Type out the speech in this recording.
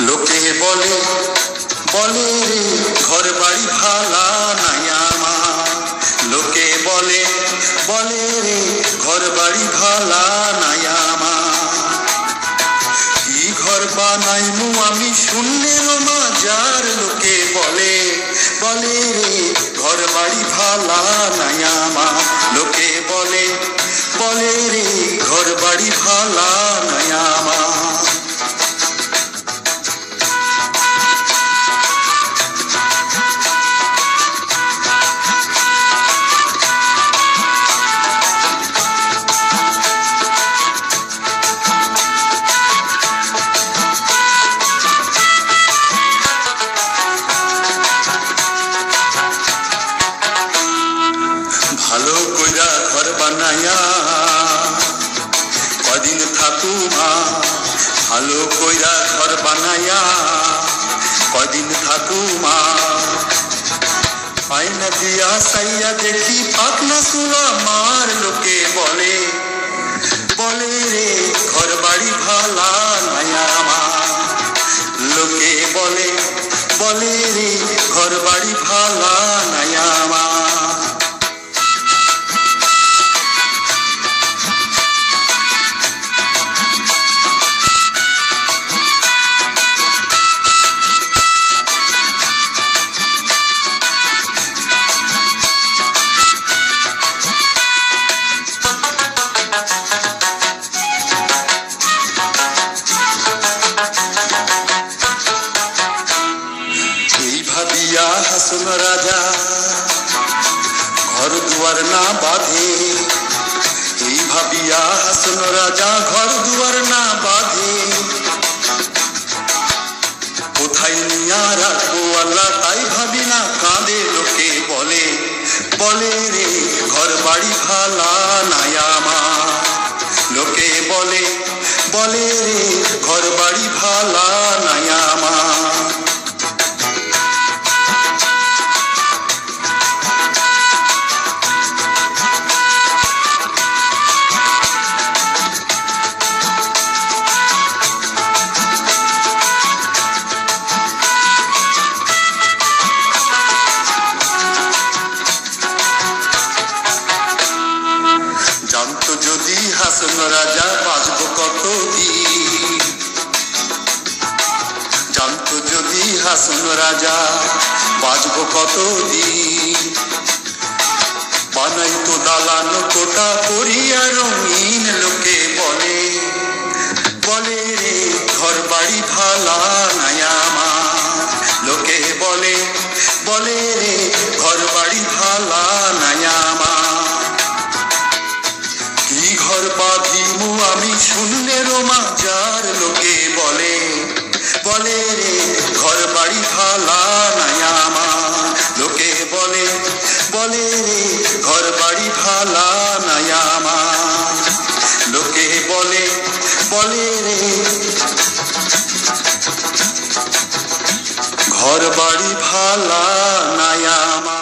লোকে বলে বলে রে ঘর বাড়ি ভালা নাই আমার। লোকে বলে বলে রে ঘর বাড়ি ভালা নাই আমার। কি ঘর বানাই মু আমি শূন্যের মাজার লোকে বলে বলে রে ঘর বাড়ি ভালা নাই আমার। লোকে বলে বাড়ি ভালা আমার। ভালো কইরা ঘর বানাইয়া থাকুমা ভালো কইরা ঘর কদিন থাকুমা দিয়া সাইয়া দেখি পাকনা মার লোকে বলে বলে রে ঘর বাড়ি ভালা নাইয়া আমার। লোকে বলে বলে রে ঘর বাড়ি ভালা হাসন রাজা। ঘর দুয়ার না বাঁধে, এই ভাবিয়া হাসন রাজা, ঘর দুয়ার না বাঁধে। কোথায় নিয়া রাখব আল্লাহ, তাই ভাবি না কাঁদে, লোকে বলে বলে রে, ঘর বাড়ি ভালা নাই আমার। লোকে বলে বলে রে, ঘর বাড়ি ভালা হাসন রাজা বাঁচব কত দিন। বানাইতো দালান কোটা করিয়া রঙিন লোকে বলে বলে রে ঘর বাড়ি ভালা নাই আমার। লোকে বলে বলে রে ঘর বাড়ি ভালা নাই আমার। কি ঘর বাঁধিমু আমি শূন্যের মাজার লোকে বলে বলে রে ঘর বাড়ি ভালা নাই আমার। লোকে বলে বলে ঘর বাড়ি ভালা নাই আমার। লোকে বলে বলে ঘর বাড়ি ভালা নাই আমার।